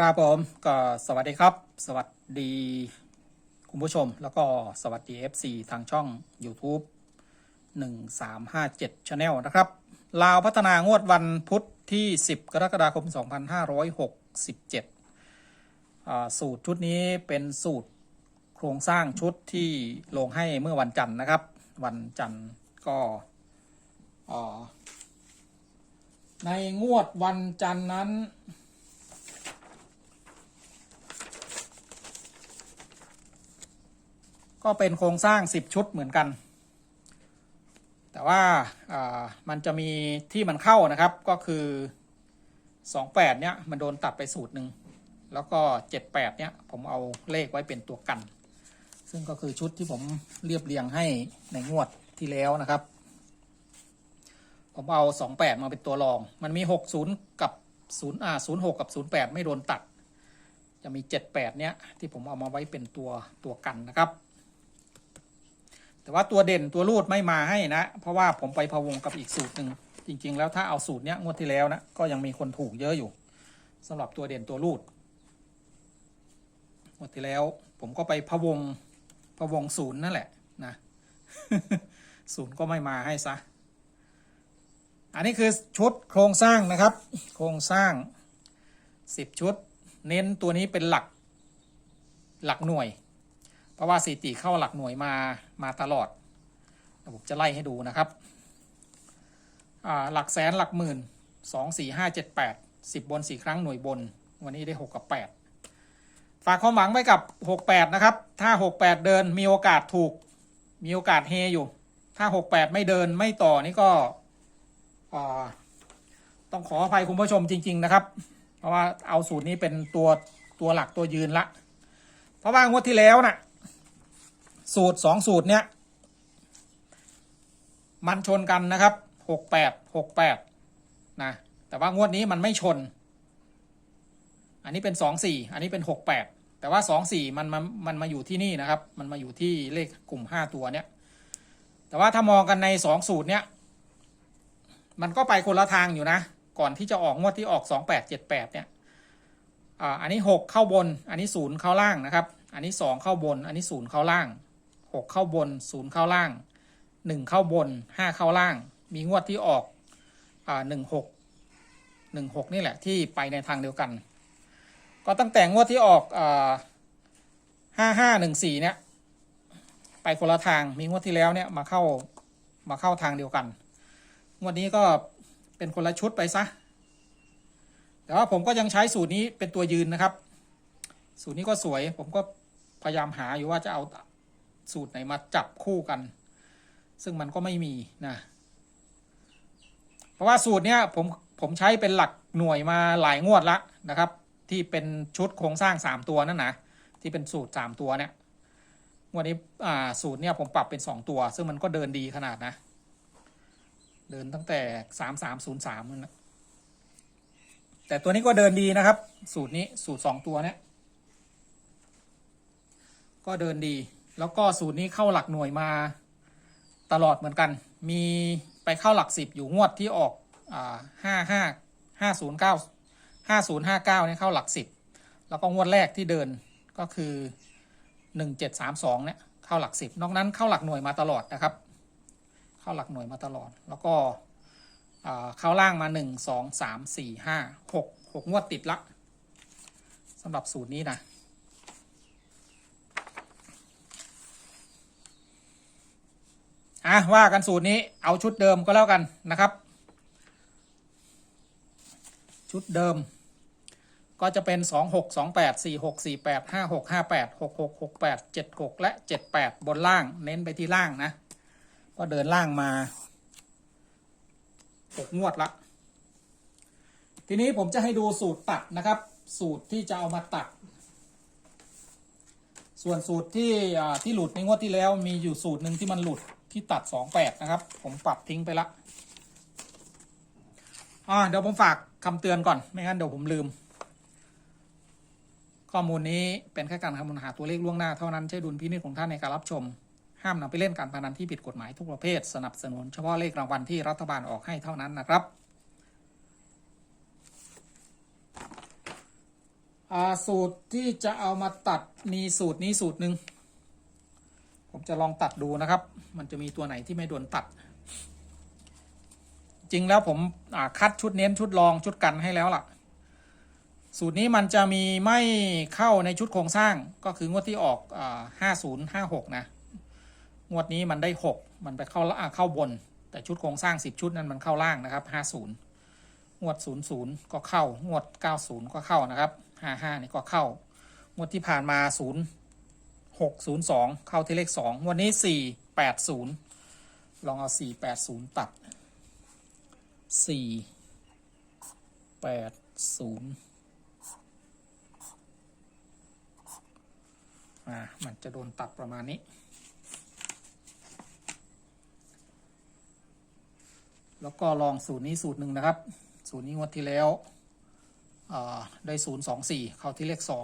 ครับผมก็สวัสดีครับ สวัสดีคุณผู้ชม แล้วก็สวัสดี FC ทางช่อง YouTube 1357 Channel นะครับ ลาวพัฒนางวดวันพุธที่ 10 กรกฎาคม 2567อ่าสูตรชุดนี้เป็นสูตรโครงสร้างชุดที่ลงให้เมื่อวันจันทร์นะครับ วันจันทร์ก็ในงวดวันจันทร์นั้น ก็เป็นโครงสร้าง 10 ชุดเหมือนกัน แต่ว่าามันจะมีที่มันเข้านะครับก็คือ 28 เนี้ยมันโดนตัดไปสูตรหนึ่งแล้วก็ 78 เนี้ยผมเอาเลขไว้เป็นตัวกัน ซึ่งก็คือชุดที่ผมเรียบเรียงให้ในงวดที่แล้วนะครับ ผมเอา 28 มาเป็นตัวรอง มันมี 60 กับ0อ่า06 กับ 08 ไม่โดนตัด จะมี 78 เนี้ยที่ผมเอามาไว้เป็นตัวตัวกันนะครับ แต่ว่าตัวเด่นตัวรูดไม่มาให้นะ เพราะว่าผมไปพะวงกับอีกสูตรหนึ่งจริง ๆ แล้วถ้าเอาสูตรเนี้ยงวดที่แล้วนะก็ยังมีคนถูกเยอะอยู่สำหรับตัวเด่นตัวรูดงวดที่แล้ว ผมก็ไปพะวงพะวงศูนย์นั่นแหละนะศูนย์ก็ไม่มาให้ซะอันนี้คือชุดโครงสร้างนะครับ โครงสร้างสิบชุด เน้นตัวนี้เป็นหลักหลักหน่วย เพราะว่าสถิติเข้าหลักหน่วยมา มาตลอดผมจะไล่ให้ดูนะครับ หลักแสนหลักหมื่นสองสี่ห้าเจ็ดแปดสิบบนสี่ครั้งหน่วยบน วันนี้ได้หกกับแปดฝากความหวังไว้กับหกแปดนะครับ ถ้าหกแปดเดินมีโอกาสถูก มีโอกาสเฮอยู่ ถ้าหกแปดไม่เดินไม่ต่อนี่ก็ต้องขออภัยคุณผู้ชมจริง ๆนะครับ เพราะว่าเอาสูตรนี้เป็นตัวตัวหลักตัวยืนละ เพราะว่างวดที่แล้วน่ะ สูตรสองสูตรเนี้ยมันชนกันนะครับหกแปดหกแปดนะแต่ว่างวดนี้มันไม่ชน อันนี้เป็นสองสี่อันนี้เป็นหกแปดแต่ว่าสองสี่มันมันมันมาอยู่ที่นี่นะครับ มันมาอยู่ที่เลขกลุ่มห้าตัวเนี้ยแต่ว่าถ้ามองกันในสองสูตรเนี้ยมันก็ไปคนละทางอยู่นะ ก่อนที่จะออกงวดที่ออกสองแปดเจ็ดแปดเนี่ยอันนี้หกเข้าบน อันนี้ศูนย์เข้าล่างนะครับ อันนี้สองเข้าบน อันนี้ศูนย์เข้าล่าง หกเข้าบนศูนย์เข้าล่างหนึ่งเข้าบนห้าเข้าล่าง มีงวดที่ออกหนึ่งหกหนึ่งหกนี่แหละที่ไปในทางเดียวกัน ก็ตั้งแต่งวดที่ออกห้าห้าหนึ่งสี่เนี่ยไปคนละทางมีงวดที่แล้วเนี่ยมาเข้ามาเข้าทางเดียวกัน งวดนี้ก็เป็นคนละชุดไปซะ แต่ว่าผมก็ยังใช้สูตรนี้เป็นตัวยืนนะครับ สูตรนี้ก็สวยผมก็พยายามหาอยู่ว่าจะเอา สูตรไหนมาจับคู่กัน ซึ่งมันก็ไม่มีนะ เพราะว่าสูตรเนี้ยผมผมใช้เป็นหลักหน่วยมาหลายงวดละนะครับ ที่เป็นชุดโครงสร้างสามตัวนั่นนะที่เป็นสูตรสามตัวเนี่ยวันนี้อ่าสูตรเนี้ยผมปรับเป็นสองตัว ซึ่งมันก็เดินดีขนาดนะ เดินตั้งแต่สามสามศูนย์สามนั่นนะแต่ตัวนี้ก็เดินดีนะครับ สูตรนี้สูตรสองตัวเนี้ยก็เดินดี แล้วก็สูตรนี้เข้าหลักหน่วยมาตลอดเหมือนกัน มีไปเข้าหลักสิบอยู่งวดที่ออกห้าห้าห้าศูนย์เก้าห้าศูนย์ห้าเก้าเนี่ยเข้าหลักสิบแล้วก็งวดแรกที่เดินก็คือหนึ่งเจ็ดสามสองเนี่ยเข้าหลักสิบนอกนั้นเข้าหลักหน่วยมาตลอดนะครับ เข้าหลักหน่วยมาตลอด แล้วก็เข้าล่างมาหนึ่งสองสามสี่ห้าหกหกงวดติดละสำหรับสูตรนี้นะ อะว่ากันสูตรนี้เอาชุดเดิมก็แล้วกันนะครับ ชุดเดิม ก็จะเป็น 2 6 2 8 4 6 4 8 5 6 5 8 6 6 6 8 7 6 และ 7 8 บนล่างเน้นไปที่ล่างนะ ก็เดินล่างมา6งวดละ ทีนี้ผมจะให้ดูสูตรตัดนะครับ สูตรที่จะเอามาตัด ส่วนสูตรที่ที่หลุดในงวดที่แล้วมีอยู่สูตรหนึ่งที่มันหลุด ที่ตัด28นะครับ ผมปรับทิ้งไปละอ่าเดี๋ยวผมฝากคำเตือนก่อน ไม่งั้นเดี๋ยวผมลืม ข้อมูลนี้เป็นแค่การคำนวณหาตัวเลขล่วงหน้าเท่านั้นใช้ดุลพินิจของท่านในการรับชม ห้ามนำไปเล่นการพนันที่ผิดกฎหมายทุกประเภท สนับสนุนเฉพาะเลขรางวัลที่รัฐบาลออกให้เท่านั้นนะครับอ่าสูตรที่จะเอามาตัดมีสูตรนี้สูตรหนึ่ง จะลองตัดดูนะครับ มันจะมีตัวไหนที่ไม่โดนตัด จริงแล้วผมคัดชุดเน้นชุดรองชุดกันให้แล้วล่ะ สูตรนี้มันจะมีไม่เข้าในชุดโครงสร้างก็คืองวดที่ออกห้าศูนะ งวดนี้มันได้หกมันไปเข้าเข้าบน แต่ชุดโครงสร้างสิบชุดนั้นมันเข้าล่างนะครับห้าศูนย์งวดศูนย์ศูนย์ก็เข้างวดเก้าศูนย์ก็เข้านะครับห้าห้านี่ก็เข้างวดที่ผ่านมาศู นย์หกศูนย์สองเข้าที่เลขสองวดนี้สี่แปดศูนย์ลองเอาสี่แปดศูนย์ตัดสี่แปดศูนย์อ่ามันจะโดนตัดประมาณนี้ แล้วก็ลองสูตรนี้สูตรหนึ่งนะครับ สูตรนี้งวดที่แล้วได้ศูนย์สองสี่เข้าที่เลขสอ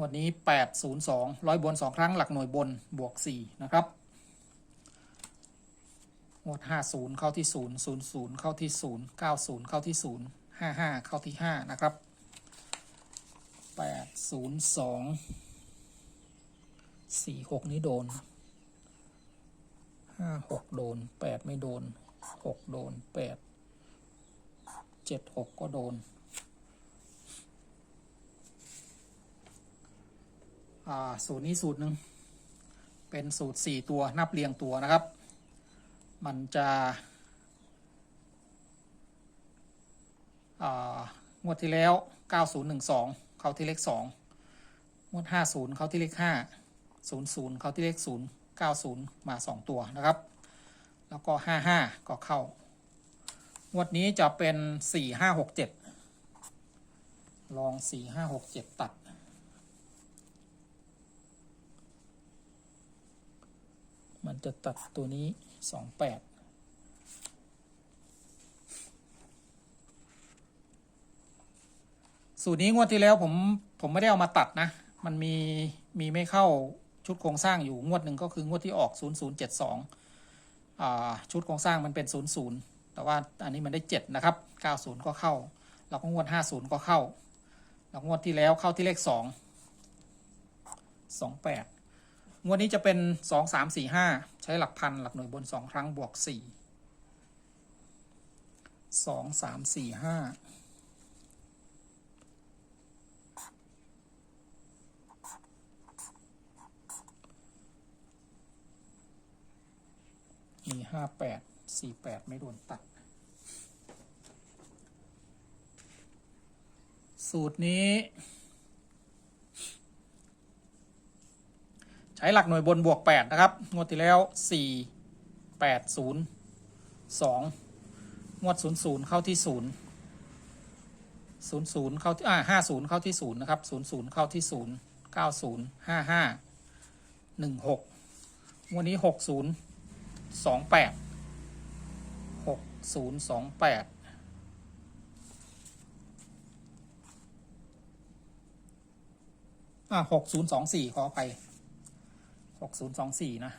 งวดนี้แปดศูนย์สองร้อยบนสองครั้งหลักหน่วยบนบวกสี่นะครับ งวดห้าศูนย์เข้าที่ศูนย์ศูนย์ศูนย์เข้าที่ศูนย์เก้าศูนย์เข้าที่ศูนย์ห้าห้าเข้าที่ห้านะครับแปดศูนย์สองสี่หกนี้โดนห้าหกโดนแปดไม่โดนหกโดนแปดเจ็ดหกก็โดน อ่า สูตรนี้สูตรหนึ่งเป็นสูตรสี่ตัวนับเรียงตัวนะครับ มันจะงวดที่แล้ว 9012 เข้าที่เลข 2 งวด 50 เข้าที่เลข5ศูนย์ศูนย์เข้าที่เลขศูนย์เก้าศูนย์มาสองตัวนะครับ แล้วก็ห้าห้าก็เข้า งวดนี้จะเป็นสี่ห้าหกเจ็ดลองสี่ห้าหกเจ็ดตัด มันจะตัดตัวนี้สองแปดสูตรนี้งวดที่แล้วผมผมไม่ได้เอามาตัดนะ มันมีมีไม่เข้าชุดโครงสร้างอยู่งวดหนึ่งก็คืองวดที่ออก 0072อ่าชุดโครงสร้างมันเป็น 00 แต่ว่าอันนี้มันได้ 7 นะครับ 90 ก็เข้า แล้วก็งวด 50 ก็เข้า แล้วงวดที่แล้วเข้าที่เลข 2 28 งวดนี้จะเป็น2 3 4 5ใช้หลักพันหลักหน่วยบน2ครั้งบวก4 2 3 4 5มีห้าแปดสี่แปดไม่โดนตัด สูตรนี้ ใช้หลักหน่วยบนบวกแปดนะครับ งวดที่แล้วสี่แปดศูนย์สองงวดศูนย์ศูนย์เข้าที่ศูนย์ศูนย์ศูนย์เข้าที่อ่าห้าศูนย์เข้าที่ศูนย์นะครับศูนย์ศูนย์เข้าที่ศูนย์เก้าศูนย์ห้าห้าหนึ่งหกวดนี้หกศูนย์สองแปดหกศูนย์สองแปดอ่าหกศูนย์สองสี่ขออภัย หกศูนย์สองสี่นะ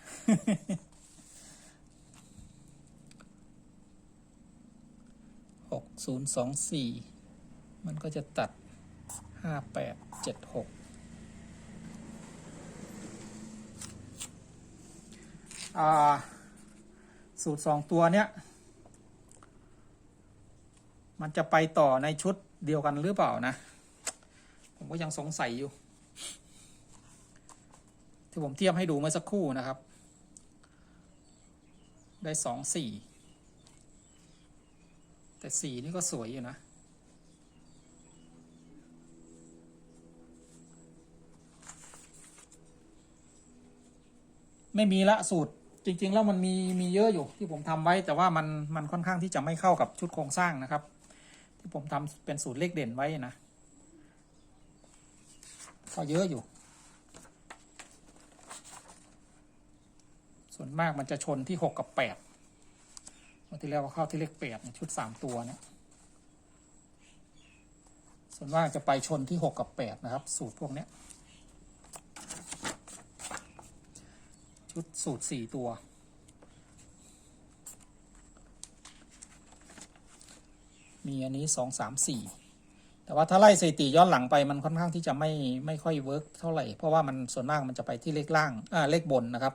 หกศูนย์สองสี่ มันก็จะตัดห้าแปดเจ็ดหก อ่า สูตรสองตัวเนี้ย มันจะไปต่อในชุดเดียวกันหรือเปล่านะ ผมก็ยังสงสัยอยู่ ที่ผมเทียบให้ดูเมื่อสักครู่นะครับ ได้สองสี่แต่สี่นี่ก็สวยอยู่นะ ไม่มีละสูตรจริง ๆ แล้วมันมีมีเยอะอยู่ที่ผมทำไว้แต่ว่ามันมันค่อนข้างที่จะไม่เข้ากับชุดโครงสร้างนะครับ ที่ผมทำเป็นสูตรเลขเด่นไว้นะก็เยอะอยู่ ส่วนมากมันจะชนที่หกกับแปดวันที่แล้วก็เข้าที่เลขแปดชุดสามตัวเนี่ย ส่วนมากจะไปชนที่หกกับแปดนะครับ สูตรพวกเนี้ย ชุดสูตรสี่ตัว มีอันนี้สองสามสี่แต่แต่ว่าถ้าไล่สถิติย้อนหลังไปมันค่อนข้างที่จะไม่ไม่ค่อยเวิร์กเท่าไหร่ เพราะว่ามันส่วนมากมันจะไปที่เลขล่างอ่าเลขบนนะครับ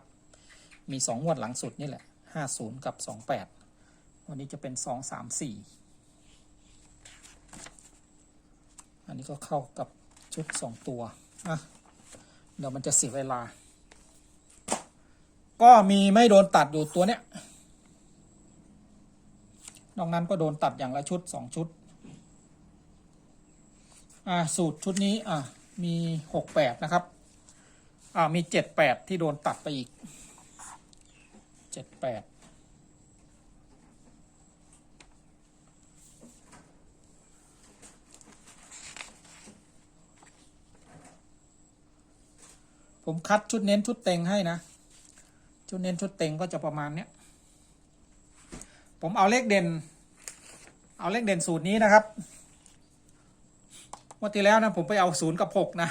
มีสองงวดหลังสุดนี่แหละห้าศูนย์กับสองแปดวันนี้จะเป็นสองสามสี่อันนี้ก็เข้ากับชุดสองตัวอะเดี๋ยวมันจะเสียเวลา ก็มีไม่โดนตัดอยู่ตัวเนี้ยนอกนั้นก็โดนตัดอย่างละชุดสองชุด อ่าสูตรชุดนี้อ่ามีหกแปดนะครับ อ่ามีเจ็ดแปดที่โดนตัดไปอีก เจ็ดแปดผมคัดชุดเน้นชุดเต็งให้นะ ชุดเน้นชุดเต็งก็จะประมาณเนี้ย ผมเอาเลขเด่น เอาเลขเด่นสูตรนี้นะครับงวดที่แล้วนะผมไปเอาศูนย์กับหกนะ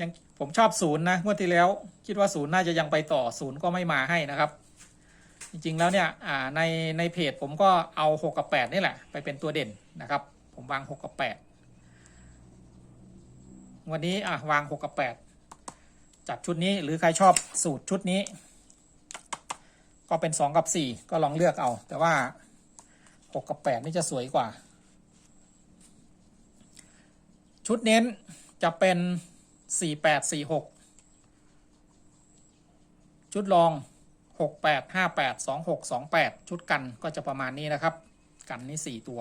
ยังผมชอบศูนย์นะงวดที่แล้ว คิดว่าศูนย์น่าจะยังไปต่อศูนย์ก็ไม่มาให้นะครับ จริงๆแล้วเนี่ยในในเพจผมก็เอาหกกับแปดนี่แหละ ไปเป็นตัวเด่นนะครับ ผมวางหกกับแปดวันนี้อะวางหกกับแปดจัดชุดนี้หรือใครชอบสูตรชุดนี้ ก็เป็นสองกับสี่ก็ลองเลือกเอา แต่ว่าหกกับแปดนี่จะสวยกว่า ชุดเน้นจะเป็นสี่แปดสี่หกชุดรอง 68 58 26 28 ชุดกันก็จะประมาณนี้นะครับ กันนี่ 4 ตัว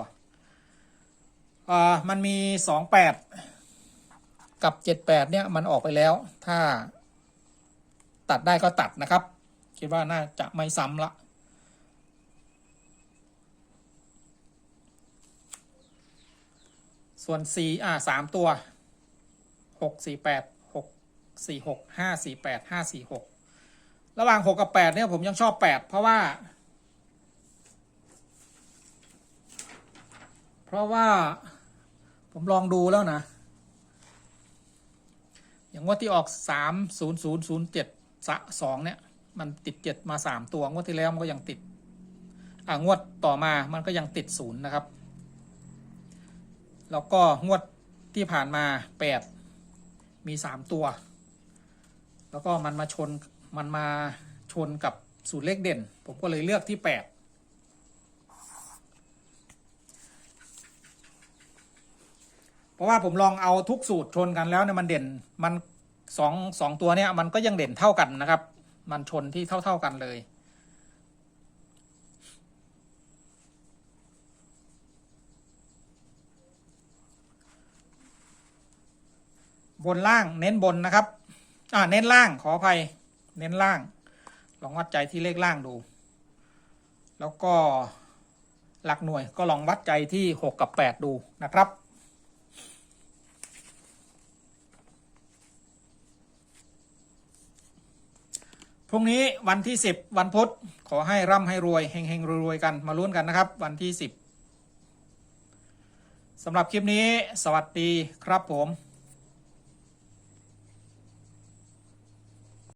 มันมี 28 กับ 78 เนี่ย มันออกไปแล้ว ถ้าตัดได้ก็ตัดนะครับ คิดว่าน่าจะไม่ซ้ำละส่วน 4 อ่า 3 ตัว 6 4 8 6 4 6 5 4 8 5 4 6 ระหว่างหกกับแปดเนี่ยผมยังชอบแปดเพราะว่า เพราะว่าผมลองดูแล้วนะ อย่างงว่าที่ออกสามศูนย์ศูนย์ศูนย์เจ็ดสองเนี่ย มันติดเจ็ดมาสามตัว งวดที่แล้วมันก็ยังติด อ่างวดต่อมามันก็ยังติดศูนย์นะครับ แล้วก็งวดที่ผ่านมาแปดมีสามตัว แล้วก็มันมาชน มันมาชนกับสูตรเลขเด่น ผมก็เลยเลือกที่แปดเพราะว่าผมลองเอาทุกสูตรชนกันแล้วเนี่ยมันเด่นมันสองสองตัวเนี่ยมันก็ยังเด่นเท่ากันนะครับ มันชนที่เท่าเท่ากันเลย บนล่างเน้นบนนะครับ อ่าเน้นล่างขออภัย เน้นล่าง ลองวัดใจที่เลขล่างดู แล้วก็หลักหน่วยก็ลองวัดใจที่หกกับแปดดูนะครับ พรุ่งนี้วันที่สิบวันพุธขอให้ร่ำให้รวยเฮงเฮงรวย ๆ กันมาลุ้นกันนะครับ วันที่สิบสำหรับคลิปนี้สวัสดีครับผม